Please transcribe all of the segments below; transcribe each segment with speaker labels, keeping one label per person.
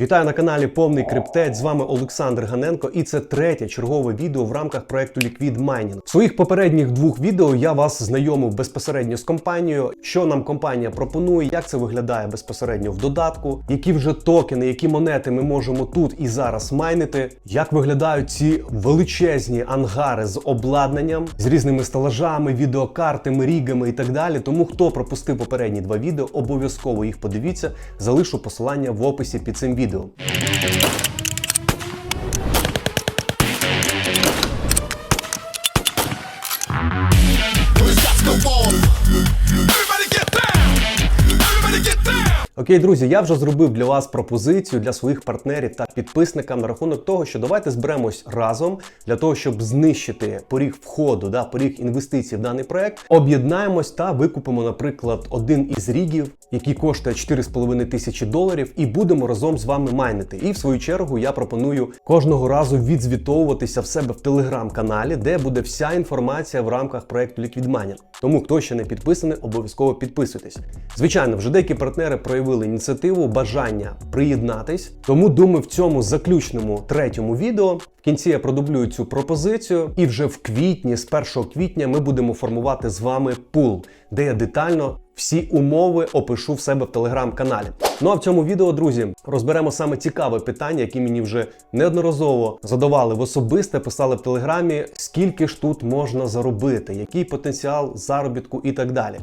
Speaker 1: Вітаю на каналі Повний Криптець. З вами Олександр Ганенко, і це третє чергове відео в рамках проекту Liquid Mining. В своїх попередніх двох відео я вас знайомив безпосередньо з компанією, що нам компанія пропонує, як це виглядає безпосередньо в додатку, які вже токени, які монети ми можемо тут і зараз майнити, як виглядають ці величезні ангари з обладнанням, з різними стелажами, відеокартами, рігами і так далі. Тому хто пропустив попередні два відео, обов'язково їх подивіться. Залишу посилання в описі під цим відео.
Speaker 2: Down.
Speaker 1: Окей, друзі, я вже зробив для вас пропозицію для своїх партнерів та підписникам на рахунок того, що давайте зберемось разом для того, щоб знищити поріг входу, да, поріг інвестицій в даний проект. Об'єднаємось та викупимо, наприклад, один із рігів, який коштує 4,5 тисячі доларів, і будемо разом з вами майнити. І в свою чергу я пропоную кожного разу відзвітовуватися в себе в телеграм-каналі, де буде вся інформація в рамках проекту Mining. Тому хто ще не підписаний, обов'язково підписуйтесь. Звичайно, вже деякі партнери проявили ініціативу, бажання приєднатись. Тому думаю, в цьому заключному третьому відео в кінці я продублюю цю пропозицію, і вже в квітні, з 1 квітня, ми будемо формувати з вами пул, де я детально всі умови опишу в себе в телеграм-каналі. Ну а в цьому відео, друзі, розберемо саме цікаве питання, які мені вже неодноразово задавали в особисте, писали в телеграмі, скільки ж тут можна заробити, який потенціал заробітку і так далі.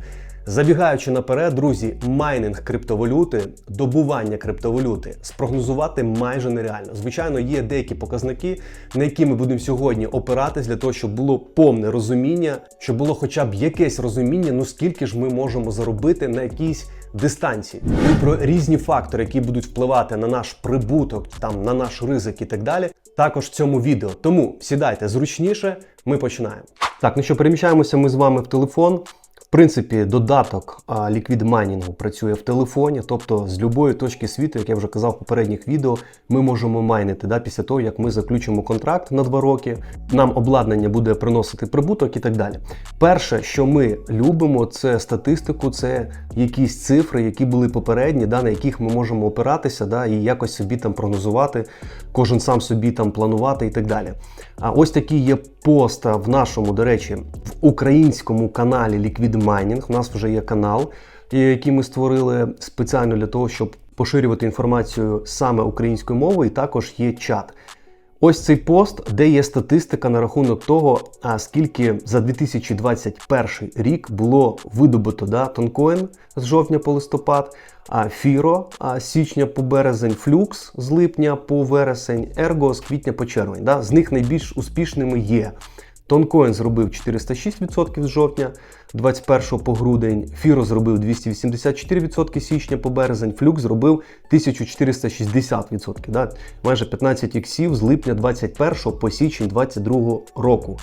Speaker 1: Забігаючи наперед, друзі, майнинг криптовалюти, добування криптовалюти спрогнозувати майже нереально. Звичайно, є деякі показники, на які ми будемо сьогодні опиратись для того, щоб було повне розуміння, щоб було хоча б якесь розуміння, ну скільки ж ми можемо заробити на якійсь дистанції. Ну, і про різні фактори, які будуть впливати на наш прибуток, там на наш ризик і так далі. Також в цьому відео. Тому сідайте зручніше, ми починаємо. Так, ну що, переміщаємося ми з вами в телефон. В принципі, додаток Liquid Mining працює в телефоні, тобто з будь-якої точки світу, як я вже казав в попередніх відео, ми можемо майнити да, після того, як ми заключимо контракт на 2 роки. Нам обладнання буде приносити прибуток і так далі. Перше, що ми любимо, це статистику, це якісь цифри, які були попередні, да, на яких ми можемо опиратися, да, і якось собі там прогнозувати, кожен сам собі там планувати і так далі. А ось такий є пост в нашому, до речі, в українському каналі Liquid Mining. У нас вже є канал, який ми створили спеціально для того, щоб поширювати інформацію саме українською мовою, і також є чат. Ось цей пост, де є статистика на рахунок того, а скільки за 2021 рік було видобуто да, тонкоін з жовтня по листопад, а Фіро а, з січня по березень, Флюкс з липня по вересень, Ерго з квітня по червень. Да. З них найбільш успішними є. Тонкоін зробив 406% з жовтня 21 по грудень, Фіро зробив 284% січня по березень, Флюк зробив 1460%. Да? Майже 15 іксів з липня 21 по січень 22 року.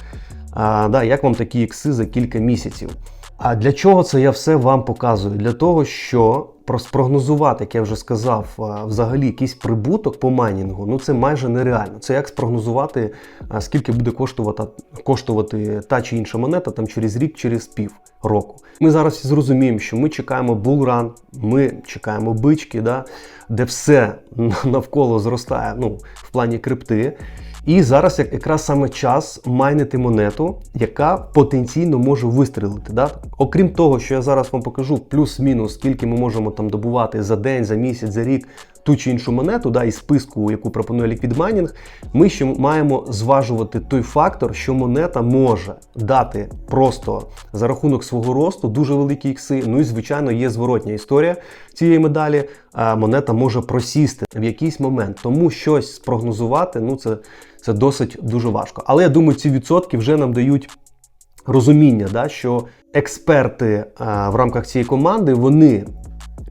Speaker 1: А, да, Як вам такі ікси за кілька місяців? А для чого це я все вам показую? Для того, що спрогнозувати, як я вже сказав, взагалі якийсь прибуток по майнінгу, ну це майже нереально. Це як спрогнозувати, скільки буде коштувати, коштувати та чи інша монета там через рік, через пів року. Ми зараз зрозуміємо, що ми чекаємо булран, ми чекаємо бички, да, де все навколо зростає ну, в плані крипти. І зараз як- якраз саме час майнити монету, яка потенційно може вистрілити. Да? Окрім того, що я зараз вам покажу плюс-мінус, скільки ми можемо там добувати за день, за місяць, за рік ту чи іншу монету, да, із списку, яку пропонує Mining, ми ще маємо зважувати той фактор, що монета може дати просто за рахунок свого росту дуже великі ікси. Ну і звичайно є зворотня історія цієї медалі. Монета може просісти в якийсь момент. Тому щось спрогнозувати, ну це, це досить дуже важко. Але я думаю, ці відсотки вже нам дають розуміння, да, що експерти а, в рамках цієї команди вони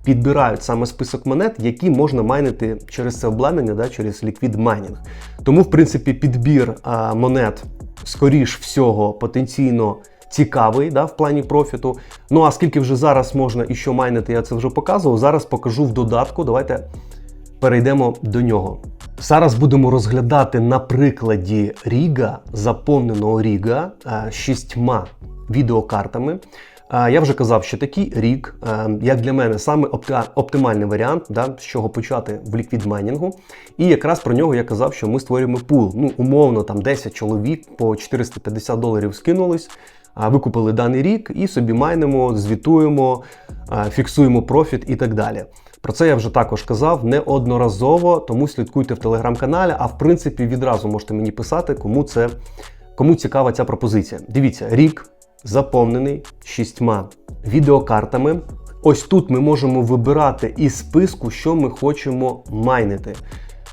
Speaker 1: підбирають саме список монет, які можна майнити через це обладнання, да, через Liquid Mining. Тому, в принципі, підбір а, монет, скоріш всього, потенційно цікавий да, в плані профіту. Ну а скільки вже зараз можна і що майнити, я це вже показував. Зараз покажу в додатку. Давайте перейдемо до нього. Зараз будемо розглядати на прикладі Ріга, заповненого Ріга е, шістьма відеокартами. Я вже казав, що такий рік, е, як для мене, саме оптимальний варіант, да, з чого почати в ліквід майнінгу. І якраз про нього я казав, що ми створюємо пул. Ну, умовно, там 10 чоловік по 450 доларів скинулись, викупили даний рік і собі майнимо, звітуємо, фіксуємо профіт і так далі. Про це я вже також казав неодноразово, тому слідкуйте в телеграм-каналі. А в принципі, відразу можете мені писати, кому це кому цікава ця пропозиція. Дивіться, рік заповнений шістьма відеокартами. Ось тут ми можемо вибирати із списку, що ми хочемо майнити.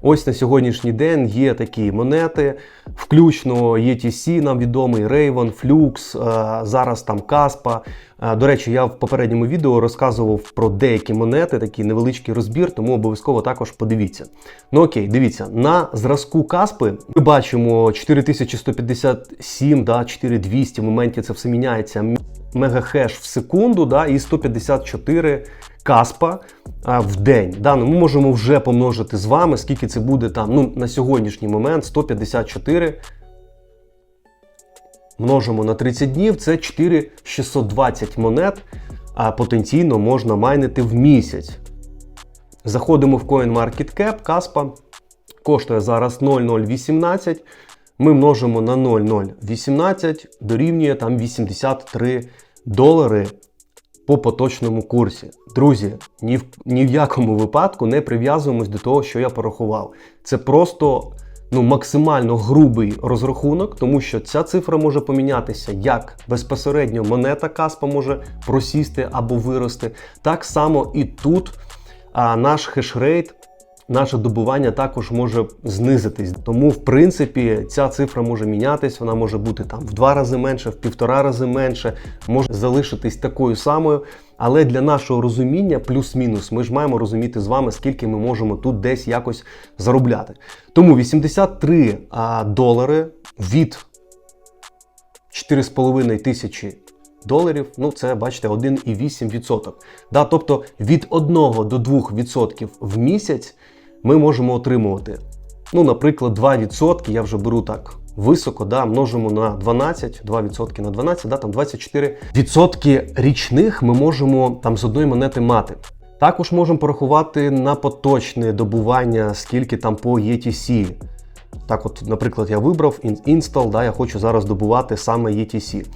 Speaker 1: Ось на сьогоднішній день є такі монети, включно ETC, нам відомий Raven, Flux, е, зараз там Каспа. Е, До речі, я в попередньому відео розказував про деякі монети, такий невеличкий розбір, тому обов'язково також подивіться. Ну окей, дивіться, на зразку Каспи ми бачимо 4157, да, 4200, в моменті це все міняється. Мегахеш в секунду, да, і 154 каспа в день. Да, ну, ми можемо вже помножити з вами, скільки це буде там. Ну, на сьогоднішній момент 154 множимо на 30 днів, це 4620 монет, а потенційно можна майнити в місяць. Заходимо в CoinMarketCap, Каспа коштує зараз 0,018. Ми множимо на 0,018, дорівнює там 83 долари по поточному курсі. Друзі, ні в, ні в якому випадку не прив'язуємось до того, що я порахував. Це просто ну, максимально грубий розрахунок, тому що ця цифра може помінятися як безпосередньо монета Каспа може просісти або вирости. Так само і тут а, наш хешрейт наше добування також може знизитись. Тому, в принципі, ця цифра може мінятись, вона може бути там в два рази менше, в півтора рази менше, може залишитись такою самою. Але для нашого розуміння, плюс-мінус, ми ж маємо розуміти з вами, скільки ми можемо тут десь якось заробляти. Тому 83 а, долари від 4,5 тисячі доларів, ну це бачите 1,8%. Да, тобто від 1 до 2% в місяць ми можемо отримувати. Ну, наприклад, 2%, я вже беру так високо, да, множимо на 12, 2% на 12, да, там 24% річних ми можемо там з одної монети мати. Також можемо порахувати на поточне добування, скільки там по ETC. Так, от, наприклад, я вибрав install, да, я хочу зараз добувати саме ETC.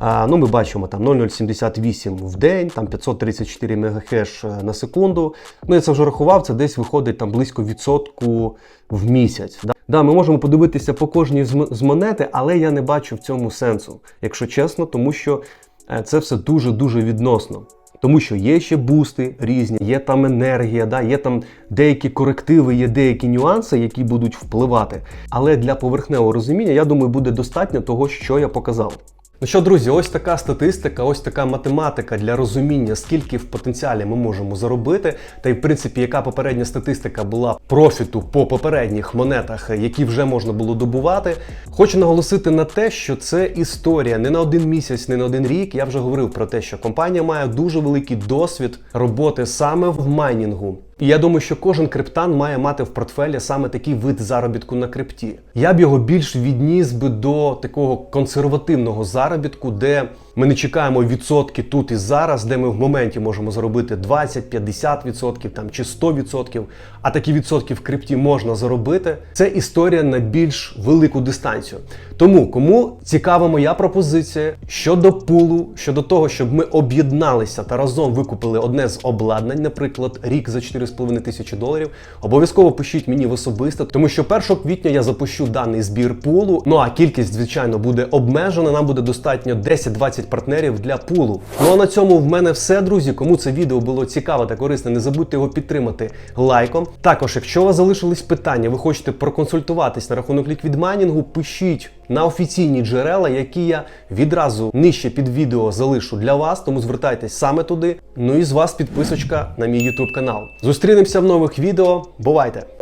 Speaker 1: Ну, ми бачимо там 0,078 в день, там 534 мегахеш е, на секунду. Ну, я це вже рахував, це десь виходить там близько відсотку в місяць. Да. Да, ми можемо подивитися по кожній з монети, але я не бачу в цьому сенсу, якщо чесно, тому що е, це все дуже-дуже відносно. Тому що є ще бусти різні, є там енергія, да, є там деякі корективи, є деякі нюанси, які будуть впливати. Але для поверхневого розуміння, я думаю, буде достатньо того, що я показав. Ну що, друзі, ось така статистика, ось така математика для розуміння, скільки в потенціалі ми можемо заробити, та й в принципі, яка попередня статистика була профіту по попередніх монетах, які вже можна було добувати. Хочу наголосити на те, що це історія не на один місяць, не на один рік. Я вже говорив про те, що компанія має дуже великий досвід роботи саме в майнінгу. І я думаю, що кожен криптан має мати в портфелі саме такий вид заробітку на крипті. Я б його більш відніс би до такого консервативного заробітку, де ми не чекаємо відсотки тут і зараз, де ми в моменті можемо заробити 20, 50% там чи 100%, а такі відсотки в крипті можна заробити. Це історія на більш велику дистанцію. Тому кому цікава моя пропозиція щодо пулу, щодо того, щоб ми об'єдналися та разом викупили одне з обладнань, наприклад, рік за 4,5 тисячі доларів, обов'язково пишіть мені в особисто, тому що 1 квітня я запущу даний збір пулу. Ну а кількість, звичайно, буде обмежена. Нам буде достатньо 10-20 партнерів для пулу. Ну а на цьому в мене все, друзі. Кому це відео було цікаво та корисне, не забудьте його підтримати лайком. Також, якщо у вас залишились питання, ви хочете проконсультуватись на рахунок ліквідмайнінгу, пишіть на офіційні джерела, які я відразу нижче під відео залишу для вас, тому звертайтесь саме туди. Ну і з вас підписочка на мій YouTube канал. Зустрінемося в нових відео. Бувайте!